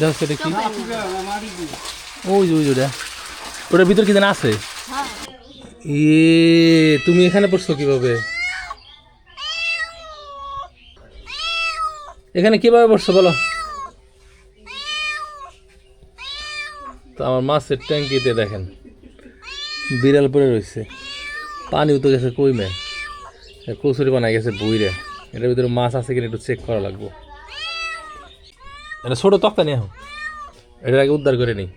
দেখো সেটা কি? ওই ওই ওটা ওটার ভিতর কি যেন আছে? এ, তুমি এখানে পড়ছো কীভাবে? এখানে কীভাবে পড়ছো, বলো? তো আমার মাছের ট্যাঙ্কিতে দেখেন, বিড়াল পড়ে রয়েছে। পানি উঠে গেছে কইমে। কচুরি বানাই গেছে বইরে এটার ভিতরে মাছ আছে কিনা একটু চেক করা লাগবো। এটা ছোট তক্তা নিয়ে এটার আগে উদ্ধার করে নিই।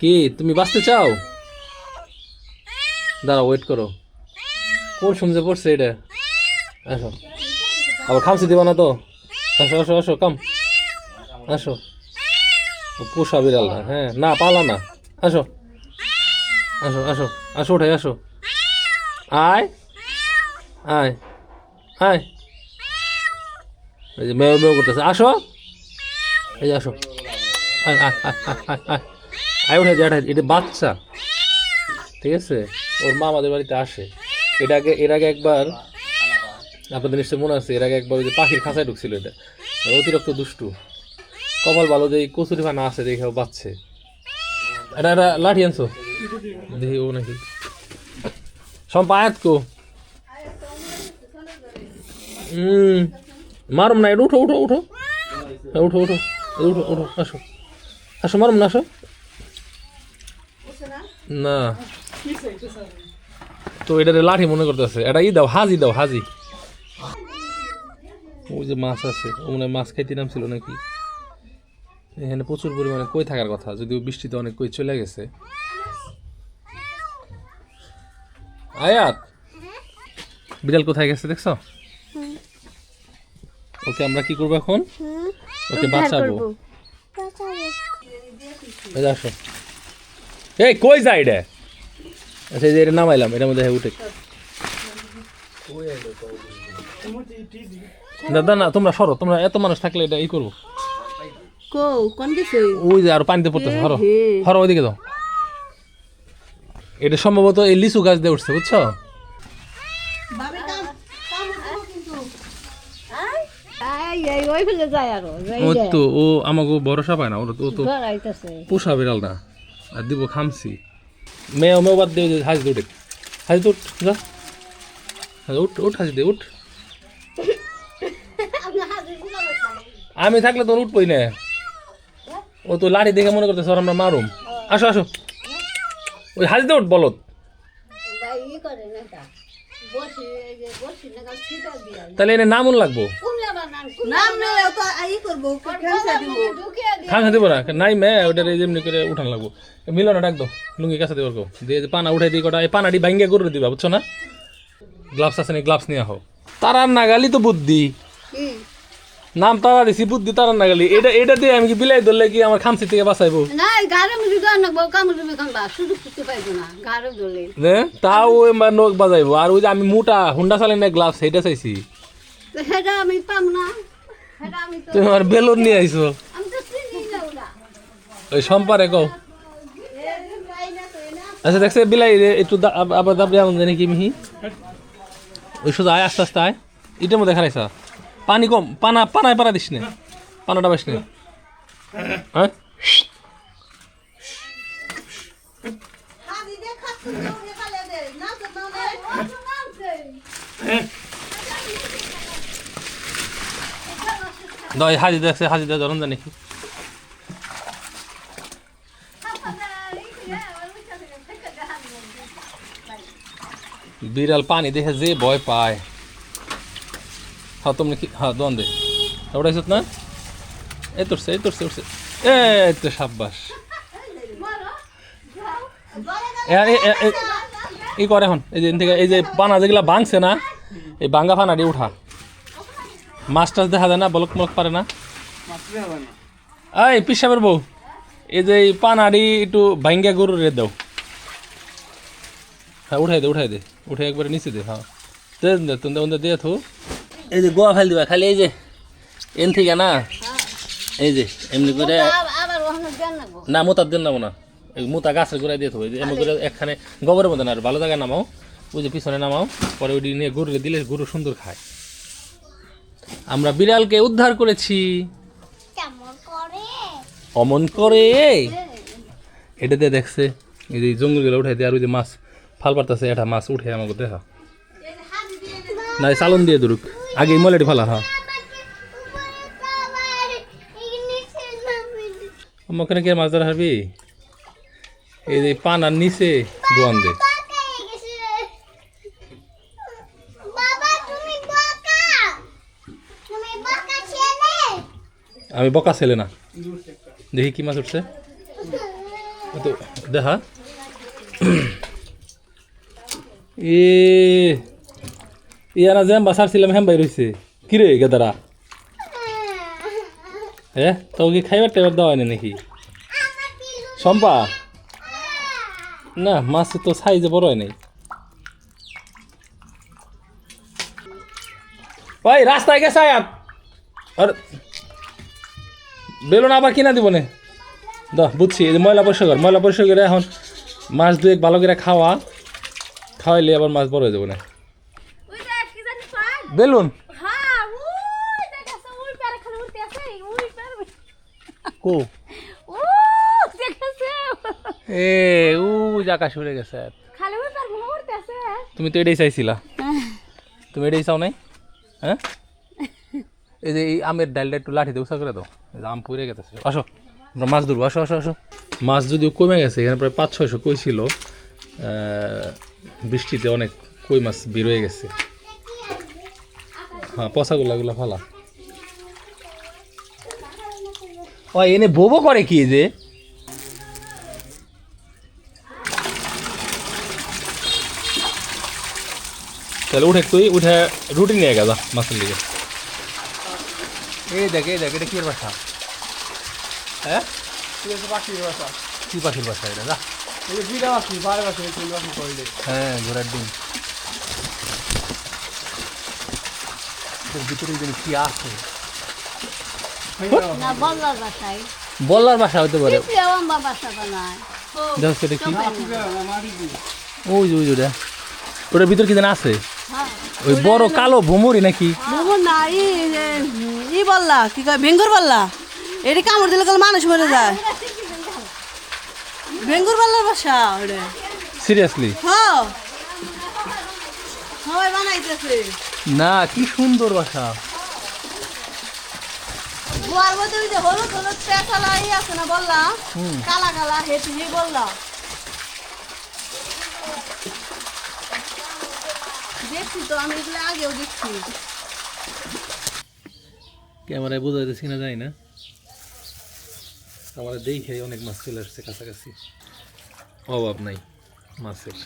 কি, তুমি বাঁচতে চাও? দাঁড়াও ওয়েট করো। কোন শুনছে পড়ছে এটা? আসো। আবার খামসি দেবা না তো? আসো আসো আসো কাম আসো। পোষা বিড়াল না হ্যাঁ। না, পালা না। আসো। আসো আসো আসো উঠাই আসো। আয়। আয়। আয়। এই যে মেয় মেয় করতেছে। আসো। এই যে আসো। আয় উঠে যায় এটা বাচ্চা। ঠিক আছে? ওর মা আমাদের বাড়িতে আসে। এটা আগে, এর আগে একবার, আপনাদের নিশ্চয় মনে আছে, এর আগে একবার ওই যে পাখির খাঁচায় ঢুকছিল এটা। অতিরিক্ত দুষ্টু। কপাল ভালো যে কচুরি ফানা আছে, দেখে বাচ্চে এটা এটা লাঠি আনছো? দেখি ও নাকি। সম্পায়াত কো। হুম। মারুম না এটা উঠো উঠো উঠো। হ্যাঁ, উঠো উঠো উঠো উঠো আসো। আসো মারুম না আসো। না। তো এটা লাঠি মনে করতেছে। এটা ই দাও হাজি দাও হাজি। ওই যে মাছ আছে ও মনে মাছ খাইতে নামছিল নাকি? এখানে প্রচুর পরিমাণে কই থাকার কথা যদিও বৃষ্টিতে অনেক কই চলে গেছে। আয়াত! বিড়াল কোথায় গেছে দেখছ? ওকে আমরা কি করব এখন? ওকে বাঁচাবো। আসো। এই কই যায় এটা আচ্ছা যে এটা নামাইলাম এটার মধ্যে উঠে। দাদা না তোমরা সরো তোমরা এত মানুষ থাকলে এটা ই করব। ওই যে আর পানিতে পড়তেছে হরো। হরো ওইদিকে দাও। এটা সম্ভবত এই লিচু গাছ দিয়ে উঠছে বুঝছ আই আই ওই ফেলে যায় আরও ও তো ও আমাকে ভরসা পায় না ওর তো তো পোষা বিড়াল না। আর দিব খামছি। মেয়ে মেয়ে বাদ দিয়ে হাজি দে উঠে হাজি উঠ যা। উঠ উঠ হাজি দে উঠ। আমি থাকলে তোর উঠবই না। ও তো লাঠি দেখে মনে করতেছে ওর আমরা মারুম। আসো আসো। ওই হাজিতে উঠ বলত তাহলে এনে নামন লাগবো। ক্যান্সার দিব না নাই মে ওটা যেমনি করে উঠান লাগবো মিলো ডাক দো লুঙ্গি কাছে দেবো দিয়ে যে পানা উঠাই দিই কটা এই পানাটি ভাঙ্গে করে দিবা বুঝছ না গ্লাভস আছে না গ্লাভস নিয়ে তারার নাগালি তো বুদ্ধি নাম তারা দিছি বুদ্ধি তারার নাগালি এটা এটা দিয়ে আমি কি বিলাই ধরলে কি আমার খামসি থেকে বাঁচাইবো তাও নখ বাজাইবো আর ওই যে আমি মোটা হুন্ডা চালাই না গ্লাভস সেইটা চাইছি তো আমি পাম না। সেটা আমি তো তুমি বেলুন নিয়ে আইছো। আমি তো চিনি না। ওই সম্পারে কও। আচ্ছা দেখছে বিলাই একটু আবার দাবড়ে এমন জানি কি মিহি? ওই শুধু আয় আস্তে আস্তে আয়। এটার মধ্যে খারাইছা? পানি কম পানা পানায় পানা দিস নে। পানাটা বেশ নে। হ্যাঁ? দই, হাজি দেখছে, হাজি দে ধরন জানি বিড়াল পানি দেখে যে ভয় পায়। হ্যাঁ তুমি কি হ্যাঁ দন দে। ওটাইছত না? এই তোরছে এই তোরছে, উঠছে। এই তো সাব্বাস। এ- এ- এ- এ- ই করে এখন। এই যে এই যে পানা যেগুলা ভাঙছে না, এই ভাঙ্গা ফানা দিয়ে উঠা। মাছ টাছ দেখা যায় না বলক মলক পারে না। এই পিসাবের বউ এই যে এই পানাড়ি একটু ভাঙ্গা গরু রে দাও। হ্যাঁ উঠাই দে উঠাই দে উঠে একবারে নিচে দে হ্যাঁ। দে দে তুমি ওদের দিয়ে থো। এই যে গোয়া ফেল দিবা খালি এই যে এন থেকে না এই যে এমনি করে আবার ওখানে দেন না মোতার দেন নামো না এই মোতা গাছের গোড়ায় দিয়ে থো এই যে এমনি করে একখানে গোবরের মধ্যে না আর ভালো জায়গায় নামাও ওই যে পিছনে নামাও পরে ওই নিয়ে গরুরে দিলে গরু সুন্দর খায়। আমরা বিড়ালকে উদ্ধার করেছি। অমন করে? এটাতে দেখছে এই যে জঙ্গলগুলো উঠাই দিয়ে আর ওই যে মাছ ফাল পারতেছে এটা মাছ উঠে আমাকে দেখা। না চালন দিয়ে দুরুক আগে এই ময়লাটি ফালা হ্যাঁ। আমাকে কে মাছ ধরা হারবি? এই যে পান আর নিচে দোয়ান দে বাবা তুমি বোকা তুমি বোকা ছেলে আমি বকা ছেলে না। দেখি কি মাছ উঠছে। তো, দেখা। এ ইয়ারা জ্যাম বাসার ছিলাম হ্যাম বাই রইছে কি রে গেদারা? হ্যাঁ তো কি খাইবার টাইবার দেওয়া হয়নি নাকি? সম্পা না, মাছ তো সাইজে বড় হয় নাই। ওই, রাস্তায় গেছে আর বেলুন আবার কিনা দিব নে? দ বুঝছি এই যে ময়লা পরিষ্কার কর ময়লা পরিষ্কার করে এখন মাছ দুয়েক ভালো করে খাওয়া খাওয়াইলে আবার মাছ বড় হয়ে যাব না। ওই দেখ কি জানি পাই বেলুন? হ্যাঁ কো? এ ও জাকা সরে গেছে। খালি ওই পারে উঠতে আছে। তুমি তো এটাই চাইছিলা। তুমি এটাই চাও নাই? হ্যাঁ? এই যে এই আমের ডালটা একটু লাঠি উষা করে দাও। আম পুড়ে গেছে আসো, আমরা মাছ ধরবো। আসো আসো আসো। মাছ যদিও কমে গেছে, এখানে প্রায় পাঁচ, ছয়শো কই ছিল। বৃষ্টিতে অনেক কই মাছ বের হয়ে গেছে। হ্যাঁ পচাগুলা গুলা ফালা। ও এনে বোবো করে কি যে? তাহলে উঠে তুই উঠে রুটি নিয়ে গেল মাছের দিকে এই দেখ এই দেখ এটা কি বাসা? হ্যাঁ? পাখির বাসা। কি পাখির বাসা এটা? যা। এই বিড়া পাখি বারে পাখি তিন পাখি করলে হ্যাঁ ঘোড়ার ডিম। তোর ভিতরে যেন কি আছে। বল্লার বাসা হতে পারে। দেখো সেটা কি? ওই যে ওই যে ওটা। ওটার ভিতর কি যেন আছে? ওই বড় কালো ভুমুরি নাকি? বুবু না ই ই বললা কি কয় ভেঙ্গুর বললা? এটি কামড় দিলে কাল মানুষ মরে যায়। ভেঙ্গুর বললার বাসা ওরে সিরিয়াসলি হ্যাঁ সবাই বানাইতেছে। না কি সুন্দর বাসা গোয়ার মধ্যে হলুদ হলুদ পেঁচালা ই আছে না বললা? কালা কালা হেঁটে বললা। আমি এগুলো আগেও ক্যামেরায় বোঝা যাচ্ছে যায় না। আমার দেখে অনেক মাছ চলে আসছে কাছাকাছি। অভাব নাই মাছের।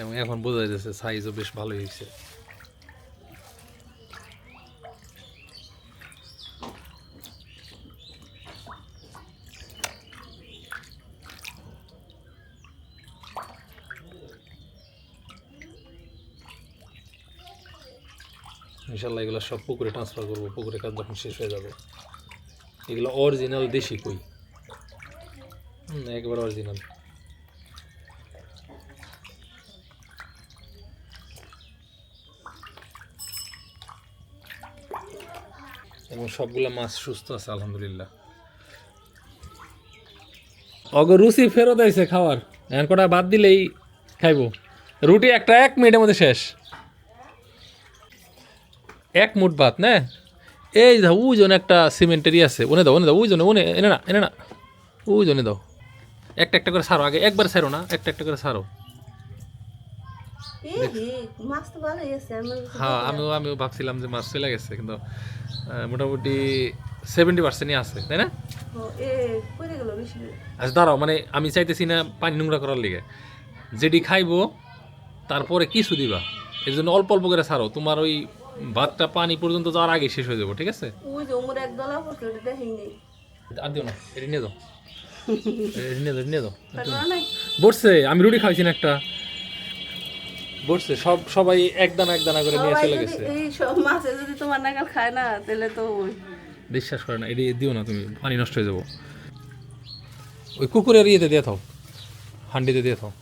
এবং এখন বোঝা যাচ্ছে সাইজও বেশ ভালোই হয়েছে ইনশাল্লাহ এগুলো সব পুকুরে ট্রান্সফার করব, পুকুরে কাজ যখন শেষ হয়ে যাবে। এগুলো অরিজিনাল দেশি কই? হুম, একবার অরিজিনাল এবং সবগুলা মাছ সুস্থ আছে, আলহামদুলিল্লাহ। অগ, রুচি ফেরত আইছে খাওয়ার। এখন কটা বাদ দিলেই খাইবো। রুটি একটা, এক মিনিটের মধ্যে শেষ। এক মুঠ ভাত না। এই দাও ওই জন্য একটা সিমেন্টারি আছে ওনে দাও ওনে দাও ওই জন্য ওনে এনে না এনে না। ওই জন্য দাও। একটা একটা করে সারো আগে একবার সারো না একটা একটা করে সারো। হ্যাঁ আমিও আমিও ভাবছিলাম যে মাছ চলে গেছে কিন্তু মোটামুটি সেভেন্টি পার্সেন্টই আছে তাই না? আচ্ছা দাঁড়াও মানে আমি চাইতেছি না পানি নোংরা করার লিগে। যেটি খাইবো তারপরে কিছু দিবা এর জন্য অল্প অল্প করে ছাড়ো তোমার ওই ভাতটা পানি পর্যন্ত যাওয়ার আগে শেষ হয়ে যাব ঠিক আছে? ওই যে ওমর এক দলা পড়ছে ওটা দেখেই নেই। আর দিও না এটি নিয়ে যাও। এটি নিয়ে এটি নিয়ে নাই। বসছে আমি রুটি খাইছি না একটা। বসছে সব সবাই এক দানা এক দানা করে নিয়ে চলে গেছে। এই সব মাছে যদি তোমার নাগাল খায় না তাহলে তো ওই বিশ্বাস করে না এটি দিও না তুমি পানি নষ্ট হয়ে যাব। ওই কুকুরের ইয়েতে দিয়ে থাও হান্ডিতে দিয়ে থাও।